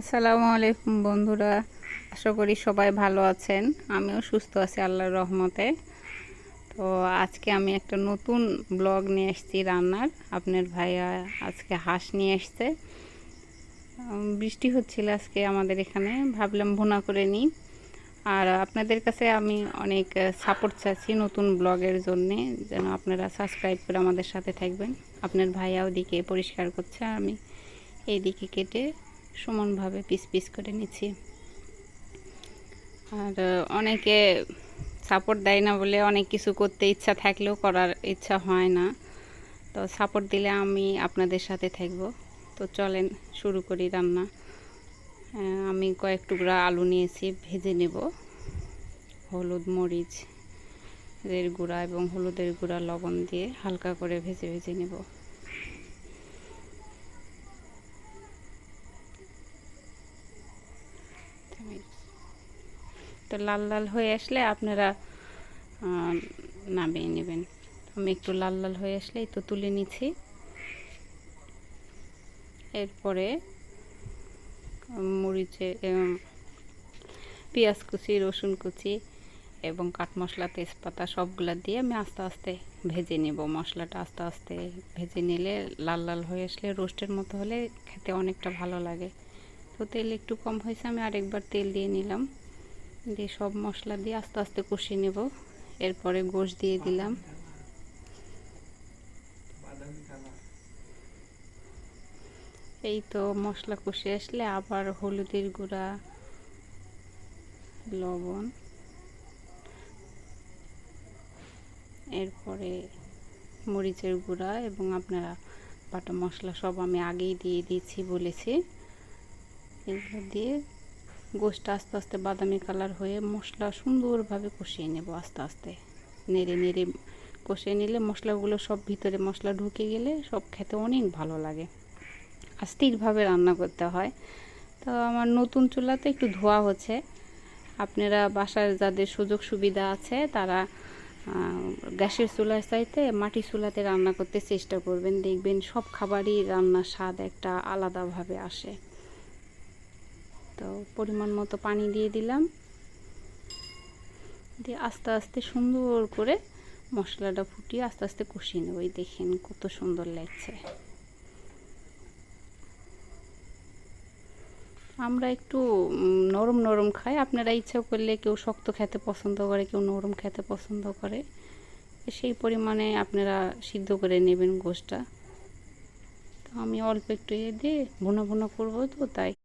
আসসালামু আলাইকুম বন্ধুরা। আশা করি সবাই ভালো আছেন। আমিও সুস্থ আছি আল্লাহর রহমতে। তো আজকে আমি একটা নতুন ব্লগ নিয়ে এসেছি রান্নার। আপনার ভাইয়া আজকে হাঁস নিয়ে এসছে। বৃষ্টি হচ্ছিল আজকে আমাদের এখানে। ভাবলাম ভুনা করে নিই। আর আপনাদের কাছে আমি অনেক সাপোর্ট চাচ্ছি নতুন ব্লগের জন্যে। যেন আপনারা সাবস্ক্রাইব করে আমাদের সাথে থাকবেন। আপনার ভাইয়া ওদিকে পরিষ্কার করছে, আমি এইদিকে কেটে সমানভাবে পিস পিস করে নিচ্ছি। আর অনেকে সাপোর্ট দেয় না বলে অনেক কিছু করতে ইচ্ছা থাকলেও করার ইচ্ছা হয় না। তো সাপোর্ট দিলে আমি আপনাদের সাথে থাকব। তো চলেন শুরু করি রান্না। আমি কয়েক টুকরা আলু নিয়েছি, ভেজে নেব। হলুদ, মরিচ, এর গুঁড়া এবং হলুদের গুঁড়া, লবণ দিয়ে হালকা করে ভেজে ভেজে নেব। তো লাল লাল হয়ে আসলে আপনারা নামিয়ে নেবেন। আমি একটু লাল লাল হয়ে আসলেই তো তুলে নিচ্ছি। এরপরে মরিচে পেঁয়াজ কুচি, রসুন কুচি এবং কাঠ মশলা, তেজপাতা সবগুলা দিয়ে আমি আস্তে আস্তে ভেজে নেব। মশলাটা আস্তে আস্তে ভেজে নিলে লাল লাল হয়ে আসলে রোস্টের মতো হলে খেতে অনেকটা ভালো লাগে। তো তেল একটু কম হয়েছে, আমি আরেকবার তেল দিয়ে নিলাম। দিয়ে সব মশলা দিয়ে আস্তে আস্তে কষিয়ে নেব। এরপরে গোশ দিয়ে দিলাম। এই তো মশলা কষে আসলে আবার হলুদের গুঁড়া, লবণ। এরপরে মরিচের গুঁড়া এবং আপনারা বাটা মশলা সব আমি আগেই দিয়ে দিয়েছি বলেছি। এগুলো দিয়ে গোশটা আস্তে আস্তে বাদামি কালার হয়ে মশলা সুন্দরভাবে কষিয়ে নেব আস্তে আস্তে। নেড়ে নেড়ে কষিয়ে নিলে মশলাগুলো সব ভিতরে মশলা ঢুকে গেলে সব খেতে অনেক ভালো লাগে আস্তিকভাবে রান্না করতে হয়। তো আমার নতুন চুলাতে একটু ধোয়া হচ্ছে। আপনারা বাসার যাদের সুযোগ সুবিধা আছে তারা গ্যাসের চুলার চাইতে মাটির চুলাতে রান্না করতে চেষ্টা করবেন। দেখবেন সব খাবারই রান্নার স্বাদ একটা আলাদাভাবে আসে। তো পরিমাণ মতো পানি দিয়ে দিলাম। দিয়ে আস্তে আস্তে সুন্দর করে মশলাটা ফুটিয়ে আস্তে আস্তে কষিয়ে নেব। এই দেখেন কত সুন্দর লাগছে। আমরা একটু নরম নরম খাই। আপনারা ইচ্ছা করলে কেউ শক্ত খেতে পছন্দ করে, কেউ নরম খেতে পছন্দ করে। সেই পরিমাণে আপনারা সিদ্ধ করে নেবেন গোশটা তো আমি অল্প একটু ইয়ে দিয়ে ভুনা ভুনা করব তো, তাই।